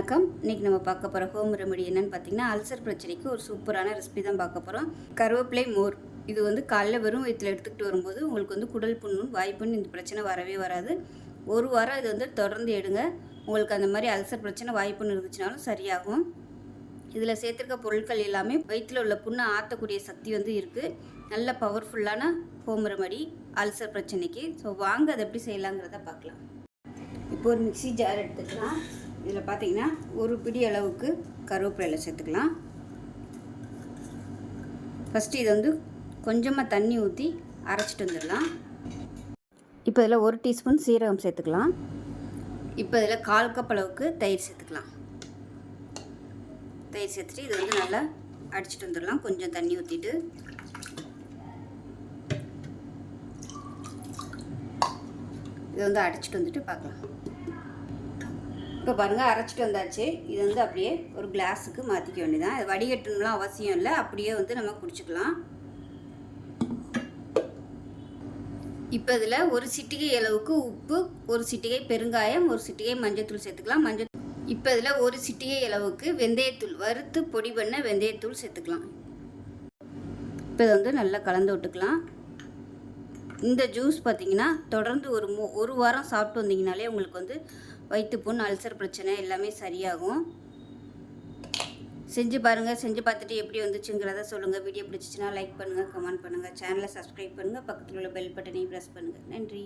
வணக்கம். இன்றைக்கி நம்ம பார்க்க போகிற ஹோம் ரெமெடி என்னென்னு பார்த்தீங்கன்னா அல்சர் பிரச்சனைக்கு ஒரு சூப்பரான ரெசிபி தான் பார்க்க போகிறோம் கருவேப்பிலை மோர். இது வந்து காலைல வெறும் வயிற்றில் எடுத்துக்கிட்டு வரும்போது உங்களுக்கு வந்து குடல் புண்ணும் வாய்ப்புன்னு இந்த பிரச்சனை வரவே வராது. ஒரு வாரம் இது வந்து தொடர்ந்து எடுங்க. உங்களுக்கு அந்த மாதிரி அல்சர் பிரச்சனை வாய்ப்புன்னு இருந்துச்சுனாலும் சரியாகும். இதில் சேர்த்துருக்க பொருட்கள் எல்லாமே வயிற்றில் உள்ள புண்ணை ஆற்றக்கூடிய சக்தி வந்து இருக்குது நல்ல பவர்ஃபுல்லான ஹோம் ரெமெடி அல்சர் பிரச்சனைக்கு. ஸோ வாங்க அதை எப்படி செய்யலாங்கிறத பார்க்கலாம். இப்போ ஒரு மிக்ஸி ஜார் எடுத்துக்கலாம். இதில் பார்த்தீங்கன்னா ஒரு பிடி அளவுக்கு கருவேப்பிலையில் சேர்த்துக்கலாம். ஃபஸ்ட்டு இதை வந்து கொஞ்சமாக தண்ணி ஊற்றி அரைச்சிட்டு வந்துடலாம். இப்போ இதில் ஒரு டீஸ்பூன் சீரகம் சேர்த்துக்கலாம். இப்போ இதில் கால் கப் அளவுக்கு தயிர் சேர்த்துக்கலாம். தயிர் சேர்த்துட்டு இது வந்து நல்லா அடிச்சிட்டு வந்துடலாம். கொஞ்சம் தண்ணி ஊற்றிட்டு. இதை வந்து அடிச்சிட்டு வந்துட்டு பார்க்கலாம். இப்போ பாருங்கள் அரைச்சிட்டு வந்தாச்சு. இது வந்து அப்படியே ஒரு கிளாஸுக்கு மாற்றிக்க வேண்டியதான் இது வடிகட்டணும்லாம் அவசியம் இல்லை. அப்படியே வந்து நம்ம குடிச்சிக்கலாம். இப்போ இதில் ஒரு சிட்டிகை அளவுக்கு உப்பு ஒரு சிட்டிகை பெருங்காயம் ஒரு சிட்டிகை மஞ்சத்தூள் சேர்த்துக்கலாம். மஞ்சள் இப்போ இதில் ஒரு சிட்டிகை அளவுக்கு வெந்தயத்தூள் வறுத்து பொடி பண்ண வெந்தயத்தூள் சேர்த்துக்கலாம். இப்போ இதை வந்து நல்லா கலந்து விட்டுக்கலாம். இந்த ஜூஸ் பார்த்தீங்கன்னா தொடர்ந்து ஒரு மூ ஒரு வாரம் சாப்பிட்டு வந்தீங்கனாலே உங்களுக்கு வந்து வயிற்றுப்புண் அல்சர் பிரச்சனை எல்லாமே சரியாகும். செஞ்சு பாருங்கள் செஞ்சு பார்த்துட்டு எப்படி வந்துச்சுங்கிறத சொல்லுங்கள் வீடியோ பிடிச்சிச்சின்னா லைக் பண்ணுங்கள் கமெண்ட் பண்ணுங்கள் சேனலை சப்ஸ்கிரைப் பண்ணுங்கள் பக்கத்தில் உள்ள பெல் பட்டனையும் ப்ரெஸ் பண்ணுங்கள் நன்றி.